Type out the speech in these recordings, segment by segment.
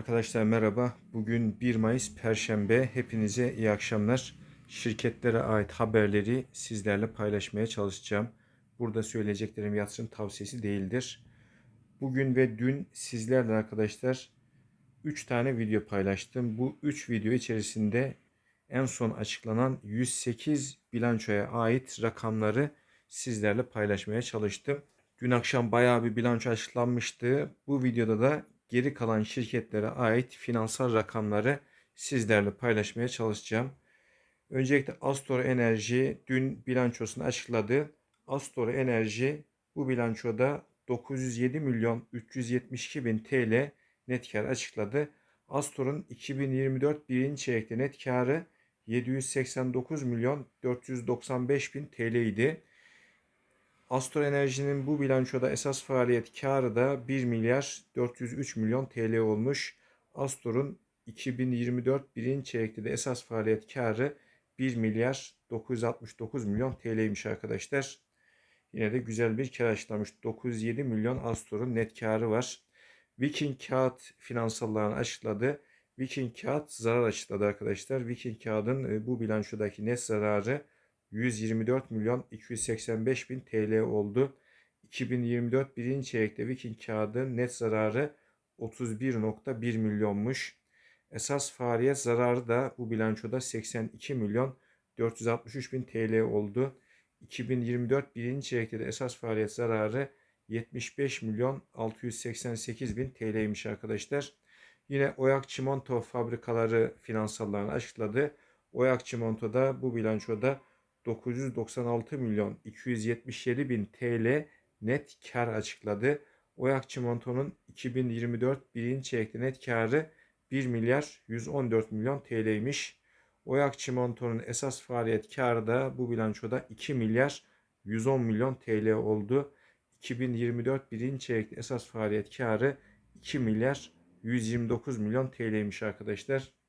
Arkadaşlar merhaba. Bugün 1 Mayıs Perşembe. Hepinize iyi akşamlar. Şirketlere ait haberleri sizlerle paylaşmaya çalışacağım. Burada söyleyeceklerim yatırım tavsiyesi değildir. Bugün ve dün sizlerle arkadaşlar 3 tane video paylaştım. Bu 3 video içerisinde en son açıklanan 108 bilançoya ait rakamları sizlerle paylaşmaya çalıştım. Dün akşam bayağı bir bilanço açıklanmıştı. Bu videoda da geri kalan şirketlere ait finansal rakamları sizlerle paylaşmaya çalışacağım. Öncelikle Astor Enerji dün bilançosunu açıkladı. Astor Enerji bu bilançoda 907 milyon 372 bin TL net kar açıkladı. Astor'un 2024 birinci çeyrekte net karı 789 milyon 495 bin TL idi. Astor Enerji'nin bu bilançoda esas faaliyet karı da 1 milyar 403 milyon TL olmuş. Astor'un 2024 birinci çeyrekte de esas faaliyet karı 1 milyar 969 milyon TL'ymiş arkadaşlar. Yine de güzel bir kar açıklamış. 907 milyon Astor'un net karı var. Viking Kağıt finansallarını açıkladı. Viking Kağıt zarar açıkladı arkadaşlar. Viking Kağıt'ın e, bu bilançodaki net zararı 124 milyon 285 bin TL oldu. 2024 birinci çeyrekte Viking kağıdı net zararı 31.1 milyonmuş. Esas faaliyet zararı da bu bilançoda 82 milyon 463 bin TL oldu. 2024 birinci çeyrekte de esas faaliyet zararı 75 milyon 688 bin TL'ymiş arkadaşlar. Yine Oyak Çimento fabrikaları finansallarını açıkladı. Oyak Çimento'da bu bilançoda 996 milyon 277 bin TL net kar açıkladı. Oyak Çimento'nun 2024 birinci çeyrekte net karı 1 milyar 114 milyon TL'ymiş. Oyak Çimento'nun esas faaliyet karı da bu bilançoda 2 milyar 110 milyon TL oldu. 2024 birinci çeyrekte esas faaliyet karı 2 milyar 129 milyon TL'ymiş arkadaşlar.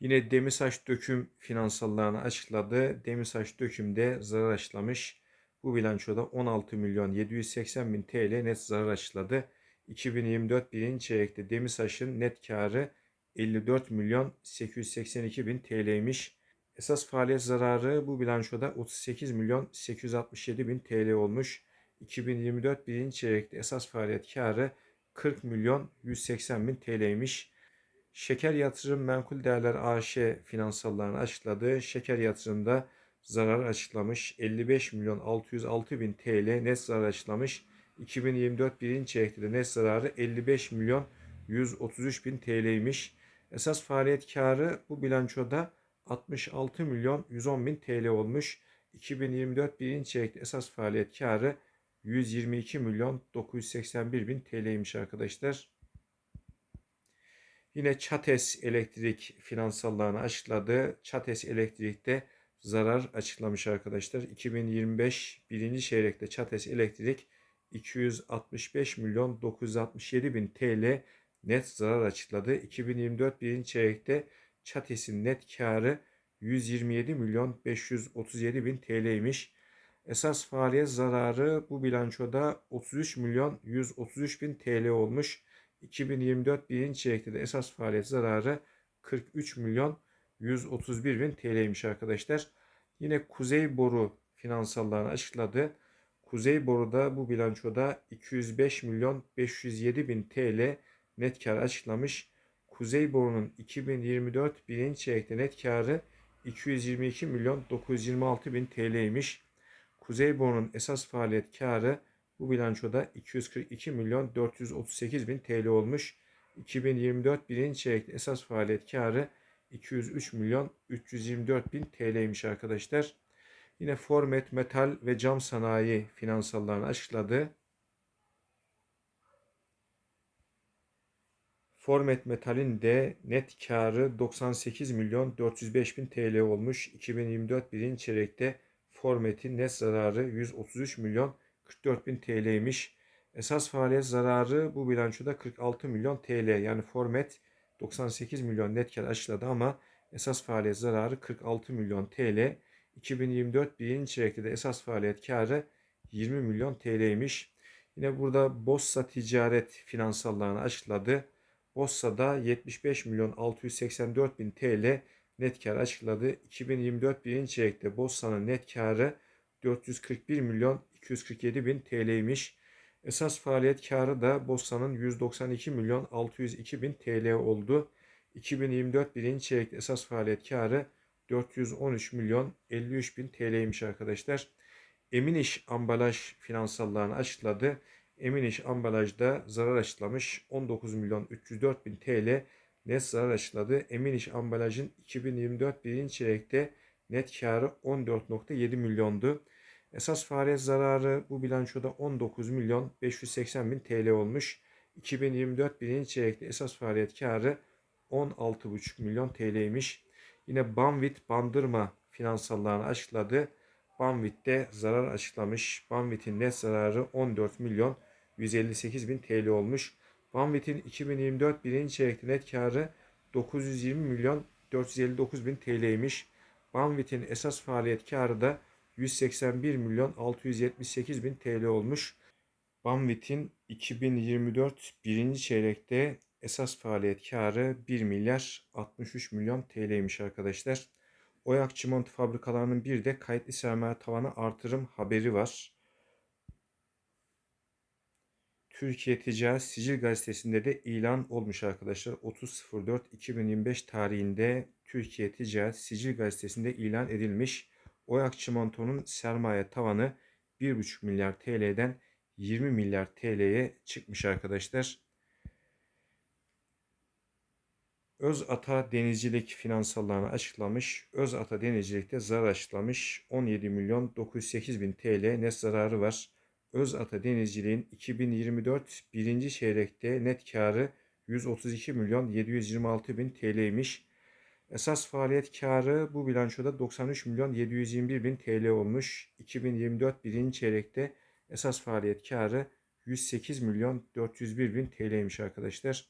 Yine Demirsaç Döküm finansallarını açıkladı. Demirsaç Döküm'de zarar açıklamış. Bu bilançoda 16 milyon 780 bin TL net zarar açıkladı. 2024 birinci çeyrekte Demirsaç'ın net karı 54 milyon 882 bin TL'ymiş. Esas faaliyet zararı bu bilançoda 38 milyon 867 bin TL olmuş. 2024 birinci çeyrekte esas faaliyet karı 40 milyon 180 bin TL'ymiş. Şeker Yatırım Menkul Değerler AŞ finansallarını açıkladı. Şeker Yatırım'da zarar açıklamış. 55 milyon 606 bin TL net zarar açıklamış. 2024 birinci çeyrekte net zararı 55 milyon 133 bin TL'ymiş. Esas faaliyet karı bu bilançoda 66 milyon 110 bin TL olmuş. 2024 birinci çeyrekte esas faaliyet karı 122 milyon 981 bin TL'ymiş arkadaşlar. Yine Çates Elektrik finansallarını açıkladı. Çates Elektrik'te zarar açıklamış arkadaşlar. 2025 birinci çeyrekte Çates Elektrik 265 milyon 967 bin TL net zarar açıkladı. 2024 birinci çeyrekte Çates'in net karı 127 milyon 537 bin TL'ymiş. Esas faaliyet zararı bu bilançoda 33 milyon 133 bin TL olmuş. 2024 birinci çeyrekte de esas faaliyet zararı 43 milyon 131 bin TL'ymiş arkadaşlar. Yine Kuzey Boru finansallarını açıkladı. Kuzey Boru da bu bilançoda 205 milyon 507 bin TL net kar açıklamış. Kuzey Boru'nun 2024 birinci çeyrekte net karı 222 milyon 926 bin TL'ymiş. Kuzey Boru'nun esas faaliyet karı bu bilançoda 242 milyon 438 bin TL olmuş. 2024 birinci çeyrekte esas faaliyet karı 203 milyon 324 bin TL'ymiş arkadaşlar. Yine Formet Metal ve Cam Sanayi finansallarını açıkladı. Formet Metal'in de net karı 98 milyon 405 bin TL olmuş. 2024 birinci çeyrekte Formet'in net zararı 133 milyon 44 bin TL'ymiş. Esas faaliyet zararı bu bilançoda 46 milyon TL. Yani Formet 98 milyon net kar açıkladı ama esas faaliyet zararı 46 milyon TL. 2024 birinci çeyrekte de esas faaliyet karı 20 milyon TL'ymiş. Yine burada Bossa Ticaret finansallarını açıkladı. Bossa'da 75 milyon 684 bin TL net kar açıkladı. 2024 birinci çeyrekte Bossa'nın net karı 441 milyon 247 bin TL'ymiş. Esas faaliyet karı da Bossa'nın 192 milyon 602 bin TL oldu. 2024 birinci çeyrekte esas faaliyet karı 413 milyon 53 bin TL'ymiş arkadaşlar. Eminiş ambalaj finansallarını açıkladı. Eminiş ambalajda zarar açıklamış 19 milyon 304 bin TL net zarar açıkladı. Eminiş ambalajın 2024 birinci çeyrekte net karı 14.7 milyondu. Esas faaliyet zararı bu bilançoda 19 milyon 580 bin TL olmuş. 2024 birinci çeyrekte esas faaliyet karı 16,5 milyon TL'ymiş. Yine Banvit bandırma finansallarını açıkladı. Banvit'te zarar açıklamış. Banvit'in net zararı 14 milyon 158 bin TL olmuş. Banvit'in 2024 birinci çeyrekte net karı 920 milyon 459 bin TL'ymiş. Banvit'in esas faaliyet karı da 181 milyon 678 bin TL olmuş. Banvit'in 2024 birinci çeyrekte esas faaliyet karı 1 milyar 63 milyon TL'ymiş arkadaşlar. Oyak çimento fabrikalarının bir de kayıtlı sermaye tavanı artırım haberi var. Türkiye Ticaret Sicil Gazetesi'nde de ilan olmuş arkadaşlar. 30.04.2025 tarihinde Türkiye Ticaret Sicil Gazetesi'nde ilan edilmiş. Oyak Çimento'nun sermaye tavanı 1,5 milyar TL'den 20 milyar TL'ye çıkmış arkadaşlar. Özata Denizcilik finansallarını açıklamış. Özata Denizcilik'te zarar açıklamış. 17 milyon 908 bin TL net zararı var. Özata Denizciliğin 2024 birinci çeyrekte net karı 132 milyon 726 bin TL'ymiş. Esas faaliyet karı bu bilançoda 93 milyon 721 bin TL olmuş. 2024 birinci çeyrekte esas faaliyet karı 108 milyon 401 bin TL'ymiş arkadaşlar.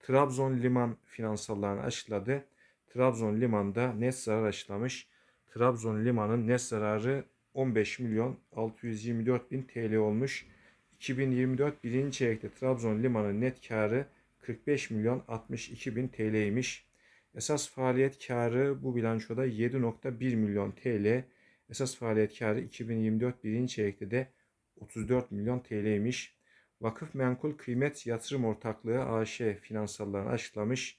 Trabzon Liman finansallarını açıkladı. Trabzon Liman'da net zarar açıklamış. Trabzon Liman'ın net zararı 15 milyon 624 bin TL olmuş. 2024 birinci çeyrekte Trabzon Liman'ın net karı 45 milyon 62 bin TL'ymiş. Esas faaliyet karı bu bilançoda 7.1 milyon TL. Esas faaliyet karı 2024 birinci çeyrekte de 34 milyon TL'ymiş. Vakıf Menkul Kıymet Yatırım Ortaklığı AŞ finansallarını açıklamış.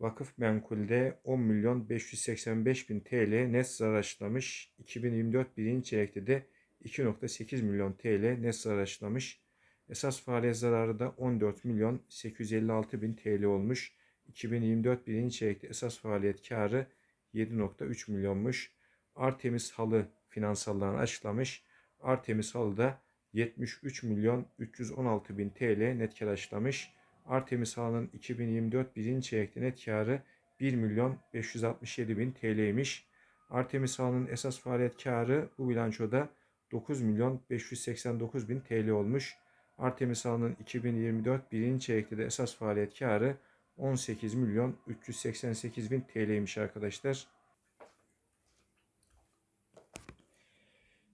Vakıf Menkul'de 10 milyon 585 bin TL net zarar açıklamış. 2024 birinci çeyrekte de 2.8 milyon TL net zarar açıklamış. Esas faaliyet zararı da 14 milyon 856 bin TL olmuş. 2024 birinci çeyrekte esas faaliyet karı 7.3 milyonmuş. Artemis Halı finansallarını açıklamış. Artemis Halı da 73 milyon 316 bin TL net kar açıklamış. Artemis Halı'nın 2024 birinci çeyrekte net karı 1 milyon 567 bin TL'ymiş. Artemis Halı'nın esas faaliyet karı bu bilançoda 9 milyon 589 bin TL olmuş. Artemis Halı'nın 2024 birinci çeyrekte de esas faaliyet karı 18 milyon 388 bin TL'ymiş arkadaşlar.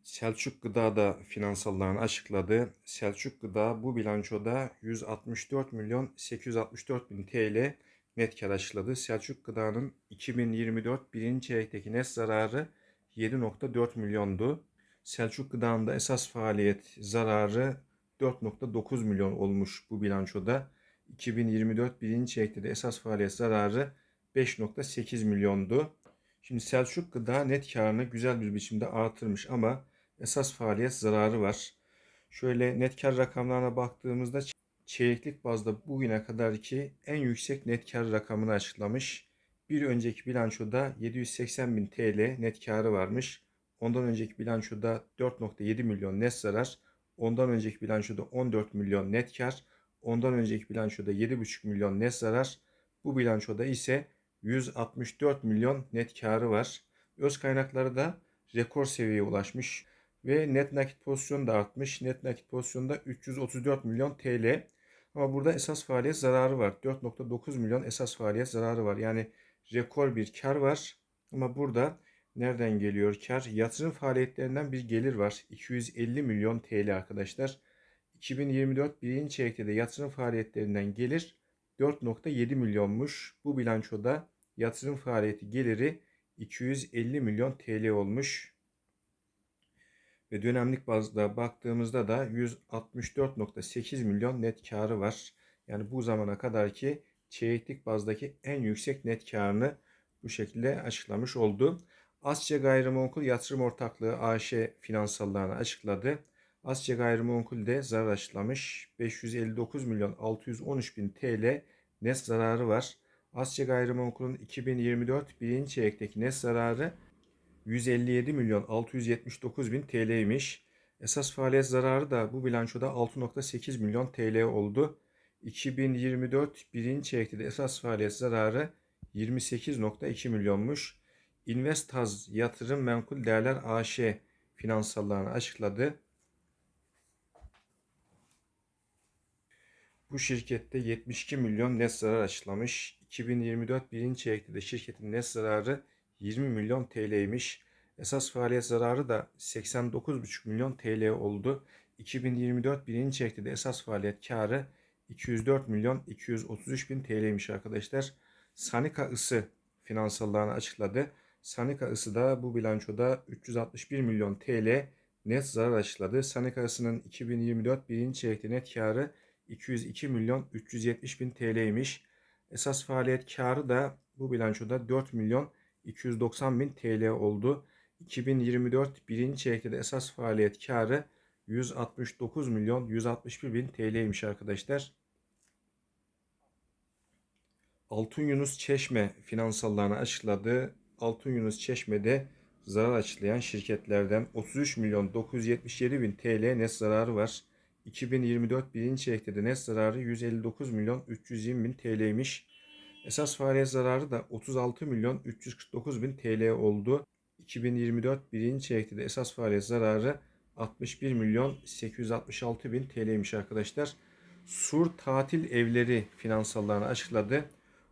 Selçuk Gıda da finansallarını açıkladı. Selçuk Gıda bu bilançoda 164 milyon 864 bin TL net kar açıkladı. Selçuk Gıda'nın 2024 birinci çeyrekteki net zararı 7.4 milyondu. Selçuk Gıda'nın da esas faaliyet zararı 4.9 milyon olmuş bu bilançoda. 2024 birinci çeyrekte de esas faaliyet zararı 5.8 milyondu. Şimdi Selçuk Gıda net karını güzel bir biçimde artırmış ama esas faaliyet zararı var. Şöyle net kar rakamlarına baktığımızda çeyreklik bazda bugüne kadar ki en yüksek net kar rakamını açıklamış. Bir önceki bilançoda 780 bin TL net karı varmış. Ondan önceki bilançoda 4.7 milyon net zarar. Ondan önceki bilançoda 14 milyon net kar. Ondan önceki bilançoda 7,5 milyon net zarar. Bu bilançoda ise 164 milyon net karı var. Öz kaynakları da rekor seviyeye ulaşmış ve net nakit pozisyonu da artmış. Net nakit pozisyonda 334 milyon TL. Ama burada esas faaliyet zararı var. 4.9 milyon esas faaliyet zararı var. Yani rekor bir kar var. Ama burada nereden geliyor kar? Yatırım faaliyetlerinden bir gelir var. 250 milyon TL arkadaşlar. 2024 birinci çeyrekte de yatırım faaliyetlerinden gelir 4.7 milyonmuş. Bu bilançoda yatırım faaliyeti geliri 250 milyon TL olmuş. Ve dönemlik bazda baktığımızda da 164.8 milyon net karı var. Yani bu zamana kadar ki çeyreklik bazdaki en yüksek net karını bu şekilde açıklamış oldu. Asya Gayrimenkul Yatırım Ortaklığı AŞ finansallarını açıkladı. Asya Gayrimenkul de zarar açıklamış. 559 milyon 613 bin TL net zararı var. Asya Gayrimenkul'un 2024 birinci çeyrekteki net zararı 157 milyon 679 bin TL'ymiş. Esas faaliyet zararı da bu bilançoda 6.8 milyon TL oldu. 2024 birinci çeyrekte de esas faaliyet zararı 28.2 milyonmuş. Investaz Yatırım Menkul Değerler AŞ finansallarını açıkladı. Bu şirkette 72 milyon net zarar açıklamış. 2024 birinci çeyrekte de şirketin net zararı 20 milyon TL'ymiş. Esas faaliyet zararı da 89,5 milyon TL oldu. 2024 birinci çeyrekte de esas faaliyet karı 204 milyon 233 bin TL'ymiş arkadaşlar. Sanika ısı finansallarını açıkladı. Sanika ısı da bu bilançoda 361 milyon TL net zarar açıkladı. Sanika ısının 2024 birinci çeyrekte net karı 202 milyon 370 bin TL'ymiş. Esas faaliyet karı da bu bilançoda 4 milyon 290 bin TL oldu. 2024 birinci çeyrekte esas faaliyet karı 169 milyon 161 bin TL'ymiş arkadaşlar. Altın Yunus Çeşme finansallarını açıkladı. Altın Yunus Çeşme'de zarar açıklayan şirketlerden 33 milyon 977 bin TL net zararı var. 2024 birinci çeyrekte net zararı 159 milyon 320 bin TL'ymiş. Esas faaliyet zararı da 36 milyon 349 bin TL oldu. 2024 birinci çeyrekte de esas faaliyet zararı 61 milyon 866 bin TL'ymiş arkadaşlar. Sur Tatil Evleri finansallarını açıkladı.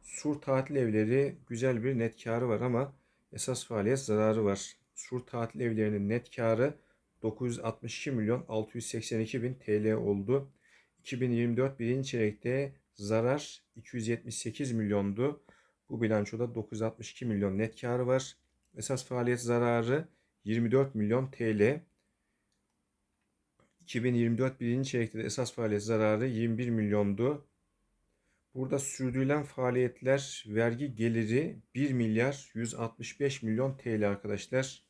Sur Tatil Evleri güzel bir net karı var ama esas faaliyet zararı var. Sur Tatil Evleri'nin net karı 962 milyon 682 bin TL oldu. 2024 birinci çeyrekte zarar 278 milyondu. Bu bilançoda 962 milyon net karı var. Esas faaliyet zararı 24 milyon TL. 2024 birinci çeyrekte de esas faaliyet zararı 21 milyondu. Burada sürdürülen faaliyetler vergi geliri 1 milyar 165 milyon TL arkadaşlar.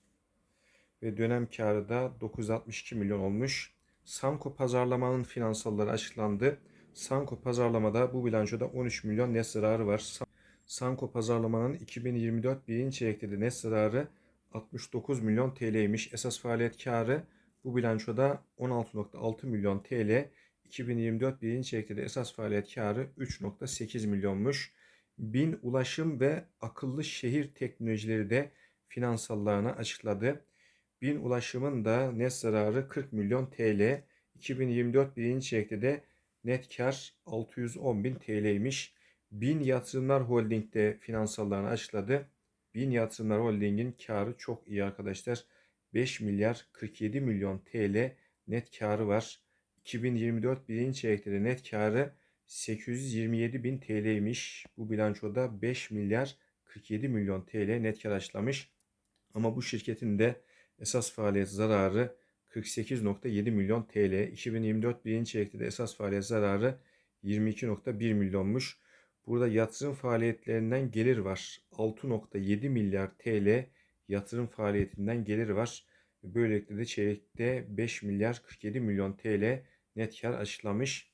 Ve dönem karı da 962 milyon olmuş. Sanko pazarlamanın finansalları açıklandı. Sanko pazarlamada bu bilançoda 13 milyon net zararı var. Sanko pazarlamanın 2024 birinci çeyrekte net zararı 69 milyon TL'ymiş. Esas faaliyet karı bu bilançoda 16.6 milyon TL. 2024 birinci çeyrekte de esas faaliyet karı 3.8 milyonmuş. Bin Ulaşım ve Akıllı Şehir Teknolojileri de finansallarını açıkladı. Bin Ulaşım'ın da net zararı 40 milyon TL. 2024 birinci çeyrekte de net kar 610 bin TL'ymiş. Bin Yatırımlar Holding de finansallarını açıkladı. Bin Yatırımlar Holding'in karı çok iyi arkadaşlar. 5 milyar 47 milyon TL net karı var. 2024 birinci çeyrekte de net karı 827 bin TL'ymiş. Bu bilançoda 5 milyar 47 milyon TL net kar açıklamış. Ama bu şirketin de esas faaliyet zararı 48.7 milyon TL. 2024 birinci çeyrekte de esas faaliyet zararı 22.1 milyonmuş. Burada yatırım faaliyetlerinden gelir var. 6.7 milyar TL yatırım faaliyetinden gelir var. Böylelikle de çeyrekte 5 milyar 47 milyon TL net kar açıklamış.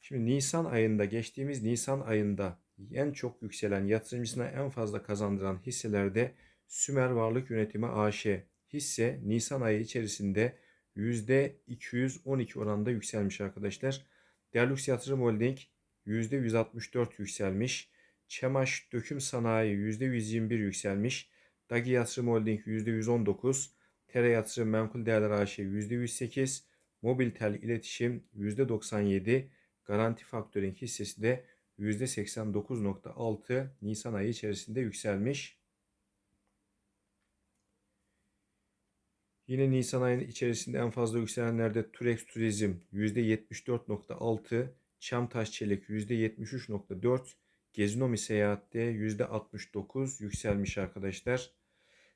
Şimdi Nisan ayında geçtiğimiz Nisan ayında en çok yükselen yatırımcısına en fazla kazandıran hisselerde Sümer Varlık Yönetimi AŞ hisse Nisan ayı içerisinde %212 oranında yükselmiş arkadaşlar. Derlux Yatırım Holding %164 yükselmiş. Çemaş Döküm Sanayi %121 yükselmiş. Dagi Yatırım Holding %119. Tere Yatırım Menkul Değerler AŞ %108. Mobiltel İletişim %97. Garanti Faktörün hissesi de %89.6 Nisan ayı içerisinde yükselmiş. Yine Nisan ayının içerisinde en fazla yükselenlerde Turex Turizm %74.6, Çamtaş Çelik %73.4, Gezinomi Seyahat'te %69 yükselmiş arkadaşlar.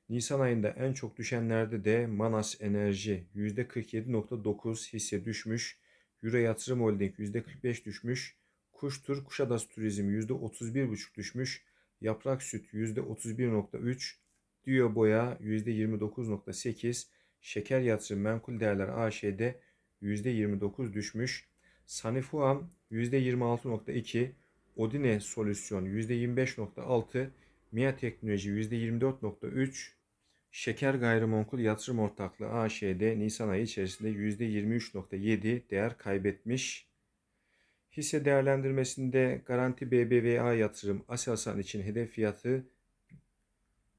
Nisan ayında en çok düşenlerde de Manas Enerji %47.9 hisse düşmüş. Euro Yatırım Holding %45 düşmüş. Kuştur Kuşadası Turizm %31.5 düşmüş. Yaprak Süt %31.3. Diyo Boya %29.8. Şeker Yatırım Menkul Değerler AŞ'de %29 düşmüş. Sanifuam %26.2. Odine Solüsyon %25.6. MIA Teknoloji %24.3. Şeker Gayrimenkul Yatırım Ortaklığı AŞ'de Nisan ayı içerisinde %23.7 değer kaybetmiş. Hisse değerlendirmesinde Garanti BBVA Yatırım Aselsan için hedef fiyatı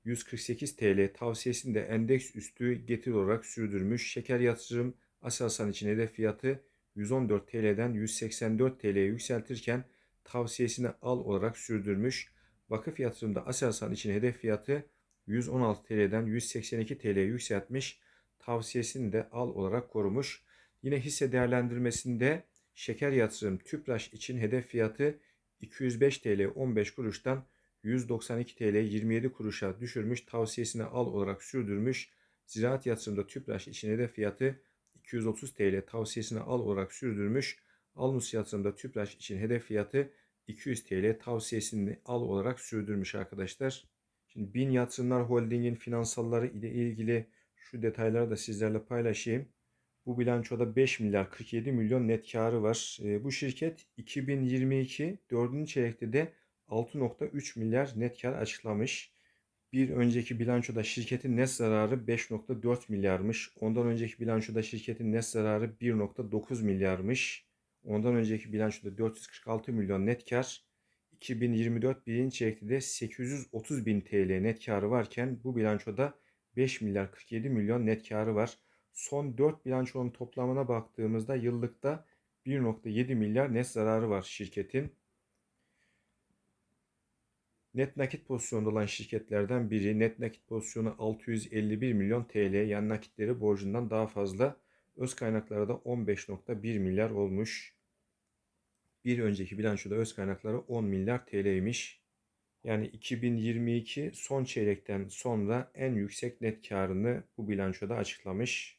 148 TL tavsiyesinde endeks üstü getiri olarak sürdürmüş. Şeker Yatırım Aselsan için hedef fiyatı 114 TL'den 184 TL'ye yükseltirken tavsiyesini al olarak sürdürmüş. Vakıf yatırımda Aselsan için hedef fiyatı 116 TL'den 182 TL'ye yükseltmiş. Tavsiyesini de al olarak korumuş. Yine hisse değerlendirmesinde şeker yatırım Tüpraş için hedef fiyatı 205 TL 15 kuruştan 192 TL 27 kuruşa düşürmüş. Tavsiyesini al olarak sürdürmüş. Ziraat yatırımda Tüpraş için hedef fiyatı 230 TL tavsiyesini al olarak sürdürmüş. Alnus yatırımda Tüpraş için hedef fiyatı 200 TL tavsiyesini al olarak sürdürmüş arkadaşlar. Şimdi Bin Yatırımlar Holding'in finansalları ile ilgili şu detayları da sizlerle paylaşayım. Bu bilançoda 5 milyar 47 milyon net karı var. E, bu şirket 2022 4. çeyrekte de 6.3 milyar net kar açıklamış. Bir önceki bilançoda şirketin net zararı 5.4 milyarmış. Ondan önceki bilançoda şirketin net zararı 1.9 milyarmış. Ondan önceki bilançoda 446 milyon net kar. 2024 birinci çeyrekte de 830 bin TL net karı varken bu bilançoda 5 milyar 47 milyon net karı var. Son 4 bilançonun toplamına baktığımızda yıllıkta 1.7 milyar net zararı var şirketin. Net nakit pozisyonda olan şirketlerden biri net nakit pozisyonu 651 milyon TL yani nakitleri borcundan daha fazla. Öz kaynakları da 15.1 milyar olmuş. Bir önceki bilançoda öz kaynakları 10 milyar TL'ymiş. Yani 2022 son çeyrekten sonra en yüksek net karını bu bilançoda açıklamış.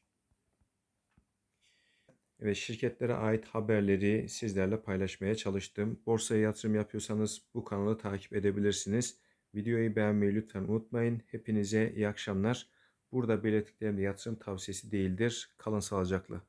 Evet şirketlere ait haberleri sizlerle paylaşmaya çalıştım. Borsaya yatırım yapıyorsanız bu kanalı takip edebilirsiniz. Videoyu beğenmeyi lütfen unutmayın. Hepinize iyi akşamlar. Burada belirttiklerim yatırım tavsiyesi değildir. Kalın sağlıcakla.